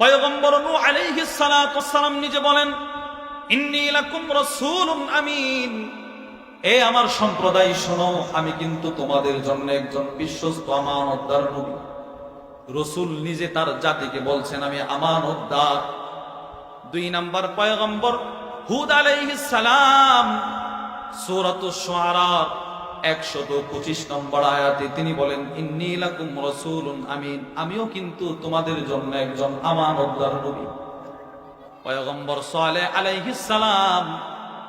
পয়গম্বর নূহ আলাইহিস সালাতু নিজে বলেন, ইন্নী লাকুম আমিন। এ আমার সম্প্রদায়, শোনো, আমি কিন্তু তোমাদের জন্য একজন বিশ্বস্ত আমানতদার নবী। রসুল নিজে তার জাতিকে বলছেন, আমি আমানতদার। দুই নাম্বার পয়গম্বর হুদ আলাইহিস সালাম, সূরাতুশ শুআরা 125 নম্বর আয়াতে তিনি বলেন, ইন্নী লাকুম রাসূলুন আমিন। আমিও কিন্তু তোমাদের জন্য একজন আমানতদার নবী। পয়গম্বর সালেহ আলাইহিস সালাম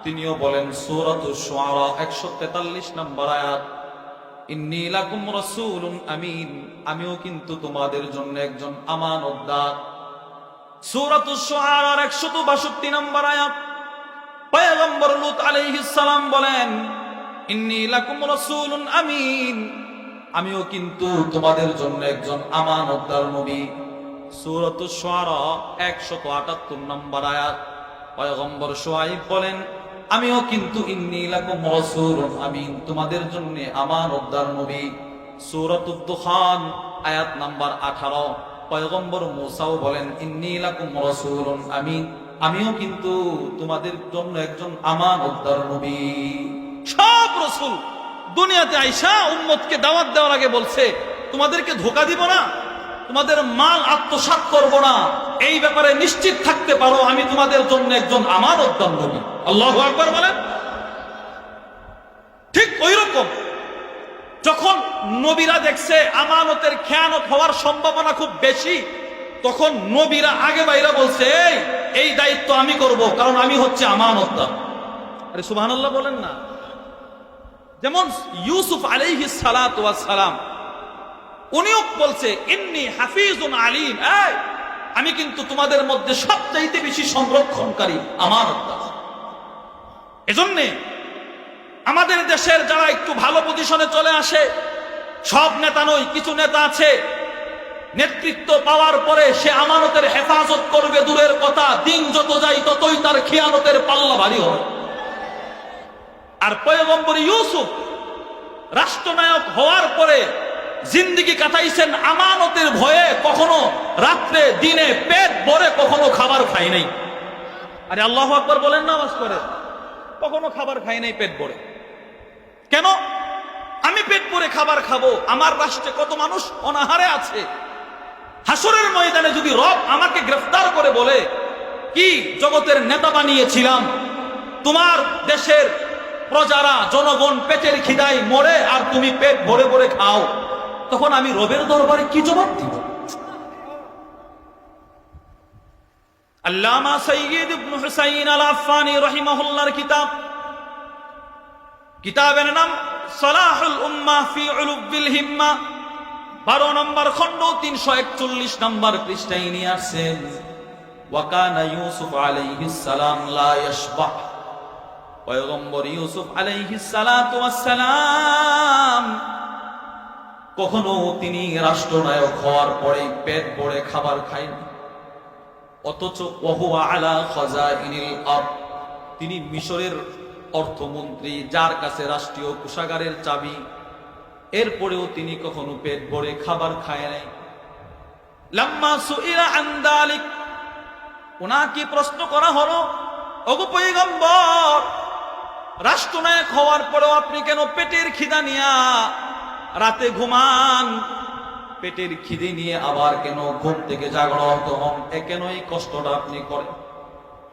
তিনিও বলেন সূরাতুশ শুআরা 143 নম্বর আয়াত, ইন্নী লাকুম রাসূলুন আমিন। আমিও কিন্তু তোমাদের জন্য একজন আমানতদার। সূরাতুশ শুআরার 162 নম্বর আয়াত, পয়গম্বর লূত আলাইহিস সালাম বলেন আমিন। আমিও কিন্তু তোমাদের জন্য একজন আমানতদার নবী। সূরাতুশ শুআরা 178 নম্বর আয়াত। পয়গম্বর শুআইব বলেন, আমিও কিন্তু তোমাদের জন্য নবী। আয়াত নাম্বার 18 পয়গম্বর বলেন, ইন্নী আমিন, আমিও কিন্তু তোমাদের জন্য একজন আমানতদার নবী। রসুল। দুনিয়াতে আইসা উম্মতকে দাওয়াত দেওয়ার আগে বলছে তোমাদেরকে ধোকা দিব না তোমাদের মাল আত্মসাৎ করব না। এই ব্যাপারে নিশ্চিত থাকতে পারো আমি তোমাদের জন্য একজন আমানতদার নবী আল্লাহ আকবার বলেন। ঠিক ওই রকম যখন নবীরা দেখছে আমানতের খেয়ানত হওয়ার সম্ভাবনা খুব বেশি তখন নবীরা আগে বাইরা বলছে "এই, দায়িত্ব আমি করব কারণ আমি হচ্ছে আমানতদার। আরে সুবহানাল্লাহ বলেন না। যেমন ইউসুফ আলাইহি সালাম উনিও বলছে, ইন্নি হাফিজুন আলিম আমি কিন্তু তোমাদের মধ্যে সবচাইতে বেশি সংরক্ষণকারী আমানতদার এজন্যে আমাদের দেশের যারা একটু ভালো পজিশনে চলে আসে, সব নেতা নয় কিছু নেতা আছে, নেতৃত্ব পাওয়ার পরে সে আমানতের হেফাজত করবে দূরের কথা, দিন যত যায় ততই তার খেয়ানতের পাল্লা ভারী হয় আর পয়গম্বর ইউসুফ রাষ্ট্রনায়ক হওয়ার পরে জিন্দিগি কাটাইছেন আমানতের ভয়ে কখনো রাত্রে, দিনে পেট ভরে কখনো খাবার খাই নাই। আরে আল্লাহ আকবর বলেন না আওয়াজ করে। কখনো খাবার খাই নাই পেট ভরে। কেন? আমি পেট ভরে খাবার খাব, আমার রাষ্ট্রে কত মানুষ অনাহারে আছে। হাসরের ময়দানে যদি রব আমাকে গ্রেফতার করে বলে, কি জগতের নেতা বানিয়েছিলাম? তোমার দেশের প্রজারা, জনগণ পেটের খিদায় মরে আর তুমি পেট ভরে ভরে খাও। তখন আমি রবের দরবারে কি জবাব দিব? আল্লামা সৈয়দ ইবনে হুসাইন আল আফফানি রাহিমাহুল্লাহর কিতাব। কিতাবের নাম সালাহুল উম্মা ফি উলুবিল হিম্মা। বারো নম্বর খণ্ড, তিনশো একচল্লিশ নম্বর পৃষ্ঠায় নিয়ে ইউসুফ আলাইহিস সালাম লা পয়গম্বর ইউসুফ আলাইহিস সালাতু ওয়াসসালাম, কখনো তিনি রাষ্ট্রনায়ক হওয়ার পরে পেট ভরে খাবার খাইনি অথচ ওহুয়া আলা আরদ, তিনি মিশরের অর্থমন্ত্রী, যার কাছে রাষ্ট্রীয় কোষাগারের চাবি। এরপরেও তিনি কখনো পেট ভরে খাবার খায় নাই। লাম্মা সুইলা আন দালিক ওনাকে প্রশ্ন করা হলো পয়গম্বর রাষ্ট্রনায়ক হওয়ার পরেও আপনি কেন পেটের খিদা নিয়া রাতে ঘুমান? পেটের খিদে নিয়ে আবার কেন ঘুম থেকে জাগ্রত হন? এ কেন এই কষ্টটা আপনি করেন?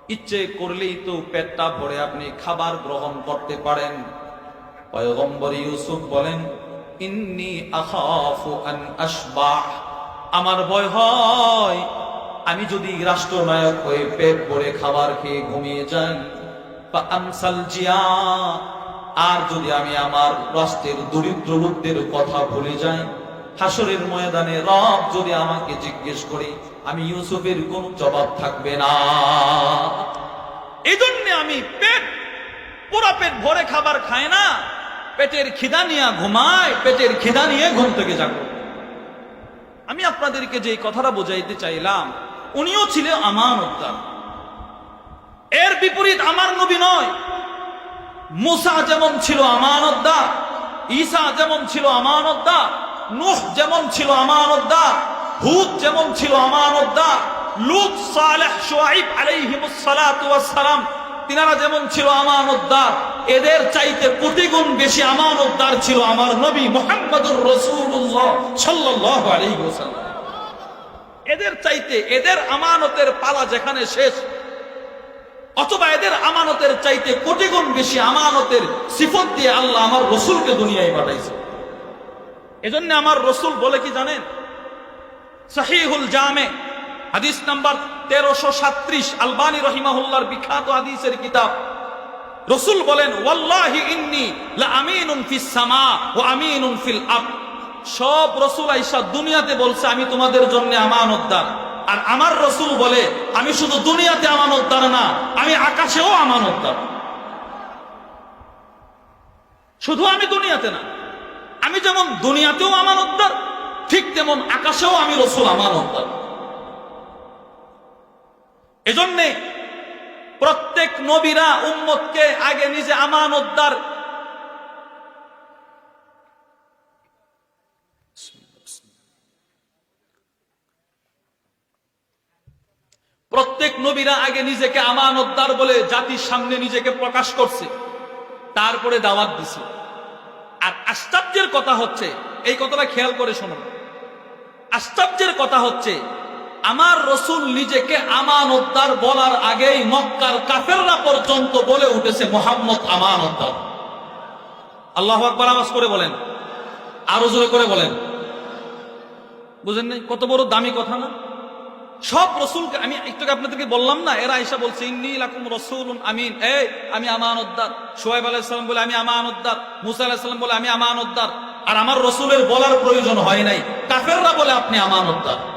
ইচ্ছে করলেই তো পেটটা ভরে আপনি খাবার গ্রহণ করতে পারেন। পয়গম্বর ইউসুফ বলেন, ইন্নি আখাফু আন আমার ভয় হয়, আমি যদি রাষ্ট্রনায়ক হয়ে পেট ভরে খাবার খেয়ে ঘুমিয়ে যাই আর যদি আমি আমার রাষ্ট্রের দরিদ্র লোকদের কথা ভুলে যাই হাসরের ময়দানে রব যদি আমাকে জিজ্ঞেস করে, আমি ইউসুফের কোন জবাব থাকবে না। এই জন্য আমি পেট পুরা পেট ভরে খাবার খায় না, পেটের খিদা নিয়ে ঘুমায় পেটের খিদা নিয়ে ঘুম থেকে জাগো। আমি আপনাদেরকে যে কথাটা বোঝাইতে চাইলাম, উনিও ছিলেন আমানতদার। এর বিপরীত আমার নবী নয়। মুসা যেমন ছিল আমানতদার, ঈসা যেমন ছিল আমানতদার, নুহ যেমন ছিল আমানতদার, হুদ যেমন ছিল আমানতদার, লুত, সালেহ, শুআইব আলাইহিমুস সালাতু ওয়াস সালাম, তিনারা যেমন ছিল আমানতদার, এদের চাইতে কোটি গুণ বেশি আমানতদার ছিল আমার নবী মুহাম্মদুর রাসূলুল্লাহ সাল্লাল্লাহু আলাইহি এদের চাইতে, এদের আমানতের পালা যেখানে শেষ অথবা এদের আমানতের চাইতে কোটি গুণ বেশি আমানতের সিফত দিয়ে আল্লাহ আমার রসুলকে দুনিয়ায় পাঠাইছে। এজন্য আমার রসুল বলে কি জানেন? সাহিহুল জামে, হাদিস নাম্বার তেরোশো সাত্রিশ আলবানী রহিমাহুল্লার বিখ্যাত হাদিসের কিতাব। রসুল বলেন, ওয়াল্লাহি ইন্নি আমিনুন ফিস সামা ও আমিনুন ফিল আব সব রসুল আইসা দুনিয়াতে বলছে, আমি তোমাদের জন্য আমানতদার আর আমার রসুল বলে, আমি শুধু দুনিয়াতে আমানতদার না, আমি আকাশেও আমানতদার শুধু আমি দুনিয়াতে না, আমি যেমন দুনিয়াতেও আমানতদার ঠিক তেমন আকাশেও আমি রসুল আমানতদার এজন্যে প্রত্যেক নবীরা উম্মতকে আগে নিজে আমানতদার প্রত্যেক নবীরা আগে নিজেকে আমানতদার বলে জাতির সামনে নিজেকে প্রকাশ করছে। তারপরে দাওয়াত দিছে। আর আশ্চর্যের কথা হচ্ছে, এই কথাটা খেয়াল করে শোনো। আশ্চর্যের কথা হচ্ছে, আমার রসুল নিজেকে আমানতদার বলার আগেই মক্কার কাফেররা পর্যন্ত বলে উঠেছে, মোহাম্মদ আমানতদার আল্লাহ আকবর আওয়াজ করে বলেন, আরও জোরে করে বলেন। বুঝেন কত বড় দামি কথা না? সব রসুলকে আমি একটু আপনাদেরকে বললাম না, এরা এসে বলছে, ইন্নি লাকুম রসুল আমিন। এই, আমি আমানতদার। সোহেব আলাহিসাম বলে, আমি আমানতদার। মুসা আলাহিসাম বলে, আমি আমানতদার। আর আমার রসুলের বলার প্রয়োজন হয় নাই। কাফেররা বলে, আপনি আমানতদার।